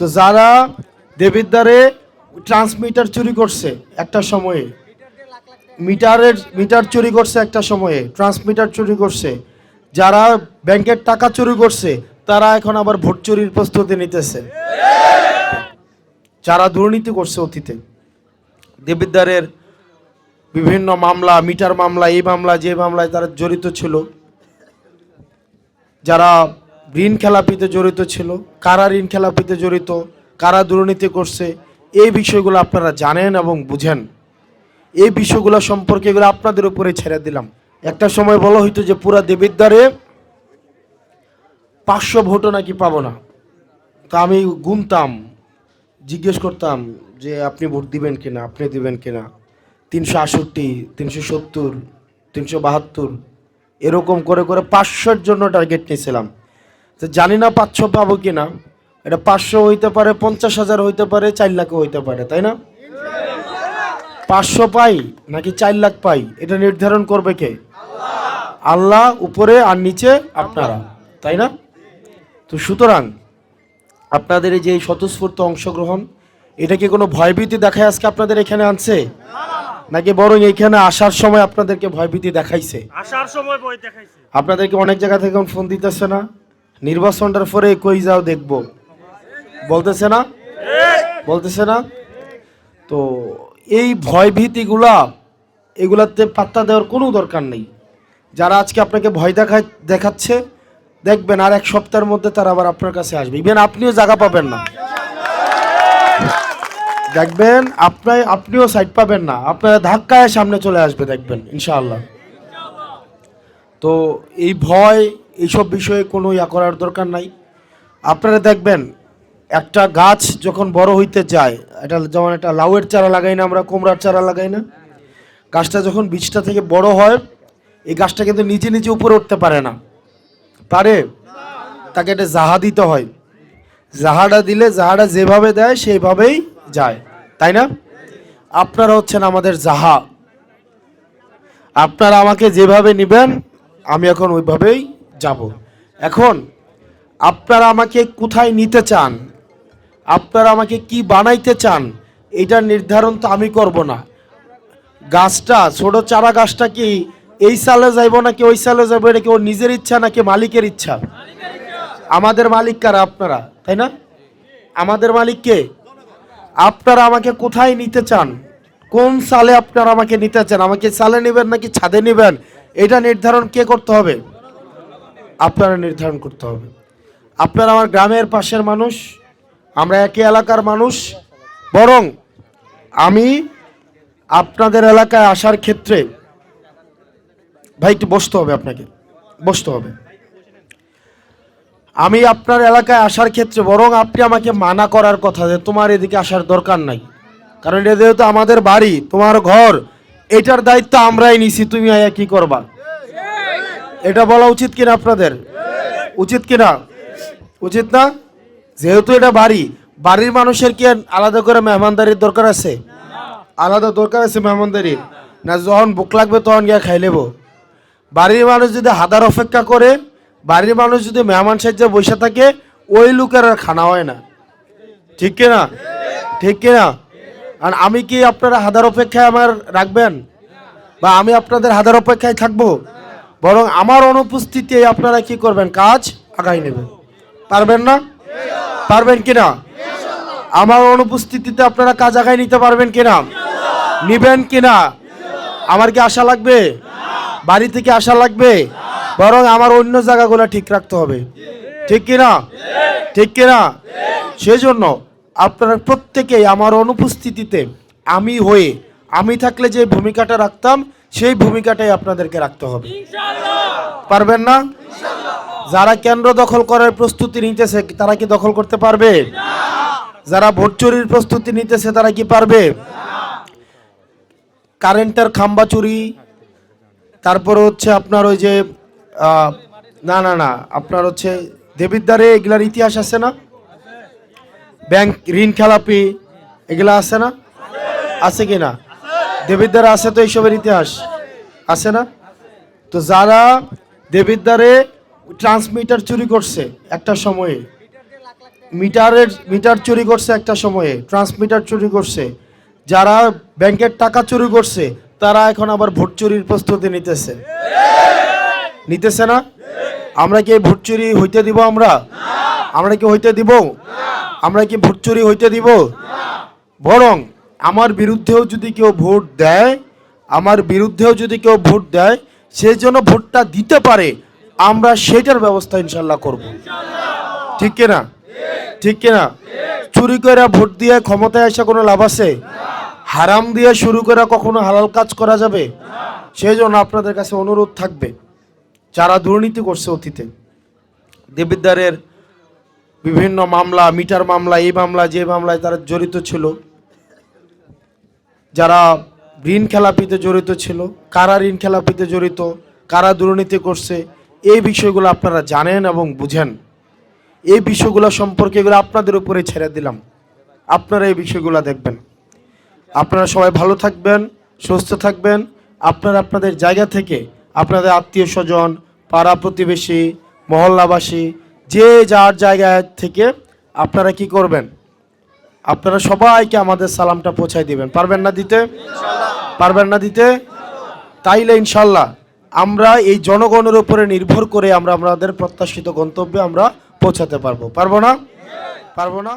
তো যারা দেবিদ্বারে ট্রান্সমিটার চুরি করছে একটা সময়ে, মিটারের, মিটার চুরি করছে একটা সময়ে ট্রান্সমিটার চুরি করছে, যারা ব্যাংকের টাকা চুরি করছে, তারা এখন আবার ভোট চুরির প্রস্তুতি নিতেছে। যারা দুর্নীতি করছে অতীতে, দেবিদ্বারের বিভিন্ন মামলা, মিটার মামলা, এই মামলা, যে মামলায় তারা জড়িত ছিল, যারা ঋণ খেলাপিতে জড়িত ছিল, কারা ঋণ খেলাপিতে জড়িত, কারা দুর্নীতি করছে, এই বিষয়গুলো আপনারা জানেন এবং বুঝেন। এই বিষয়গুলো সম্পর্কে এগুলো আপনাদের উপরে ছেড়ে দিলাম। একটা সময় বলা হইতো যে পুরা দেবিদ্বারে পাঁচশো ভোটও নাকি পাবো না। তা আমি গুনতাম, জিজ্ঞেস করতাম যে আপনি ভোট দিবেন কিনা, আপনি দিবেন কিনা, তিনশো আষট্টি তিনশো সত্তর, তিনশো বাহাত্তর, এরকম করে করে পাঁচশোর জন্য টার্গেট নিয়েছিলাম। তো জানি না পাঁচশো পাবো কিনা। এটা পাঁচশো হইতে পারে পঞ্চাশ হাজার হইতে পারে চার লাখও হইতে পারে তাই না? পাঁচশো পাই নাকি চার লাখ পাই? এটা নির্ধারণ করবে কে? আল্লাহ উপরে আর নিচে আপনারা তাই না? তো সুতরাং আপনাদের এই যে স্বতঃস্ফূর্ত অংশগ্রহণ এটা কি কোনো ভয়ভীতি দেখায় আজকে আপনাদের এখানে আনছে? নাকি বরং এখানে আসার সময় আপনাদেরকে ভয়ভীতি দেখাইছে? আসার সময় দেখাইছে। আপনাদেরকে অনেক জায়গা থেকে ফোন দিতেছে না। নির্বাচনটার পরে কই যাও দেখব। বলতেছে না? বলতেছে না? তো এই ভয় ভীতিগুলা এগুলাতে পাত্তা দেওয়ার কোনো দরকার নেই। যারা আজকে আপনাকে ভয় দেখায়, দেখাচ্ছে, দেখবেন আর এক সপ্তাহের মধ্যে তারা আবার আপনার কাছে আসবে। ইভেন আপনিও জায়গা পাবেন না। দেখবেন আপনার আপনিও সাইড পাবেন না। আপনার ধাক্কায় সামনে চলে আসবে, দেখবেন, ইনশাআল্লাহ। তো এই ভয় এইসব বিষয়ে কোনো ইয়া করার দরকার নাই। আপনারা দেখবেন, একটা গাছ যখন বড় হইতে যায়, এটা যেমন একটা লাউয়ের চারা লাগাই না আমরা, কুমড়ার চারা লাগাই না, গাছটা যখন বীজটা থেকে বড় হয়, এই গাছটা কিন্তু নিজে নিচে উপরে উঠতে পারে না। পারে? তাকে একটা জাহা দিতে হয়। জাহাটা দিলে, জাহাটা যেভাবে দেয়, সেইভাবেই যায়। তাই না? আপনারা হচ্ছেন আমাদের জাহা। আপনারা আমাকে যেভাবে নেবেন, আমি এখন ওইভাবেই যাব। এখন, আপনারা আমাকে কোথায় নিতে চান? আপনারা আমাকে কি বানাইতে চান? এটা নির্ধারণ তো আমি করব না। গাছটা, ছোট চারা গাছটা কি এই সালে যাইব নাকি ওই সালে যাইব? এটা কি ওর নিজের ইচ্ছা নাকি মালিকের ইচ্ছা? আমাদের মালিক কারা আপনারা, তাই না? আমাদের মালিক কে? আপনারা আমাকে কোথায় নিতে চান? কোন সালে আপনারা আমাকে নিতে চান? আমাকে সালে নেবেন নাকি ছাদে নেবেন? এটা নির্ধারণ কে করতে হবে? আপনারা নির্ধারণ করতে হবে। আপনারা আমার গ্রামের পাশের মানুষ, আমরা একই এলাকার মানুষ, বরং আমি আপনাদের এলাকায় আসার ক্ষেত্রে, ভাই একটু বসতে হবে আপনাকে, বসতে হবে। আমি আপনার এলাকায় আসার ক্ষেত্রে, বরং আপনি আমাকে মানা করার কথা যে তোমার এদিকে আসার দরকার নাই। কারণ এটা যেহেতু আমাদের বাড়ি, তোমার ঘর, এটার দায়িত্ব আমরাই নিছি, তুমি আয়া কি করবা? এটা বলা উচিত কিনা আপনাদের? উচিত কিনা? উচিত না? যেহেতু এটা বাড়ি, বাড়ির মানুষের কি আলাদা করে মেহমানদারির দরকার আছে? আলাদা দরকার আছে মেহমানদারির। না, যখন বুক লাগবে তখন গিয়ে খাই নেব। বাড়ির মানুষ যদি হাদার অপেক্ষা করে, বাড়ির মানুষ যদি মেহমান সাহায্যে বসে থাকে, ওই লোকের আর খানা হয় না। ঠিক কিনা? ঠিক কিনা? আর আমি কি আপনারা হাদার অপেক্ষায় আমার রাখবেন? বা আমি আপনাদের হাদার অপেক্ষায় থাকব? বরং আমার অনুপস্থিতি আপনারা কি করবেন? কাজ আগাই নেবেন। পারবেন না? পারবেন কিনা? আমার অনুপস্থিতিতে আপনারা কাজ আগাই নিতে পারবেন কিনা? নিবেন কিনা? আমার কি আশা লাগবে? বাড়ি থেকে আশা লাগবে? বরং আমার অন্য জায়গাগুলো ঠিক রাখতে হবে। ঠিক কিনা? ঠিক কিনা? সেজন্য আপনারা প্রত্যেকেই আমার অনুপস্থিতিতে আমি হয়ে, আমি থাকলে যে ভূমিকাটা রাখতাম সেই ভূমিকাটাই আপনাদেরকে রাখতে হবে। পারবেন না? যারা কেন্দ্র দখল করার প্রস্তুতি নিতেছে তারা কি দখল করতে পারবে? যারা ভোট চুরির প্রস্তুতি নিতেছে তারা কি পারবে? কারেন্টের খাম্বা চুরি তারপরে হচ্ছে আপনার ওই যে না না না আপনার হচ্ছে দেবিদ্বারে এগুলার ইতিহাস আছে না? ব্যাংক ঋণ খেলাপি এগুলা আছে না? আছে কি না? দেবিদ্বারে আছে তো এইসবের ইতিহাস? আছে না? তো যারা দেবিদ্বারে ট্রান্সমিটার চুরি করছে একটা সময়ে, মিটারের, মিটার চুরি করছে একটা সময়ে ট্রান্সমিটার চুরি করছে, যারা ব্যাংকের টাকা চুরি করছে, তারা এখন আবার ভোট চুরির প্রস্তুতি নিতেছে। নিতেছে না? আমরা কি ভোট চুরি হইতে দিব আমরা? আমরা কি হইতে দিব? আমরা কি ভোট চুরি হইতে দিব? বরং আমার বিরুদ্ধেও যদি কেউ ভোট দেয়, আমার বিরুদ্ধেও যদি কেউ ভোট দেয়, সে যেন ভোটটা দিতে পারে, আমরা সেটার ব্যবস্থা ইনশাল্লাহ করব। ঠিক কিনা? ঠিক কিনা? চুরি করে ভোট দিয়ে ক্ষমতায় আসা কোনো লাভ আছে? হারাম দিয়ে শুরু করে কখনো হালাল কাজ করা যাবে? সেই জন্য আপনাদের কাছে অনুরোধ থাকবে, যারা দুর্নীতি করছে অতীতে, দেবিদ্বারের বিভিন্ন মামলা, মিটার মামলা, এই মামলা, যে মামলায় তারা জড়িত ছিল যারা ঋণ খেলাপিতে জড়িত ছিল, কারা ঋণ খেলাপিতে জড়িত, কারা দুর্নীতি করছে, এই বিষয়গুলো আপনারা জানেন এবং বুঝেন। এই বিষয়গুলো সম্পর্কে এগুলো আপনাদের উপরে ছেড়ে দিলাম। আপনারা এই বিষয়গুলো দেখবেন। আপনারা সবাই ভালো থাকবেন, সুস্থ থাকবেন। আপনারা আপনাদের জায়গা থেকে আপনাদের আত্মীয় স্বজন, পাড়া প্রতিবেশী, মহল্লাবাসী, যে যার জায়গা থেকে আপনারা কি করবেন? আপনারা সবাইকে আমাদের সালামটা পৌঁছায় দিবেন। পারবেন না দিতে? পারবেন না দিতে? তাইলে ইনশাল্লাহ আমরা এই জনগণের উপরে নির্ভর করে আমরা আমাদের প্রত্যাশিত গন্তব্যে আমরা পৌঁছাতে পারব। পারব না? পারব না?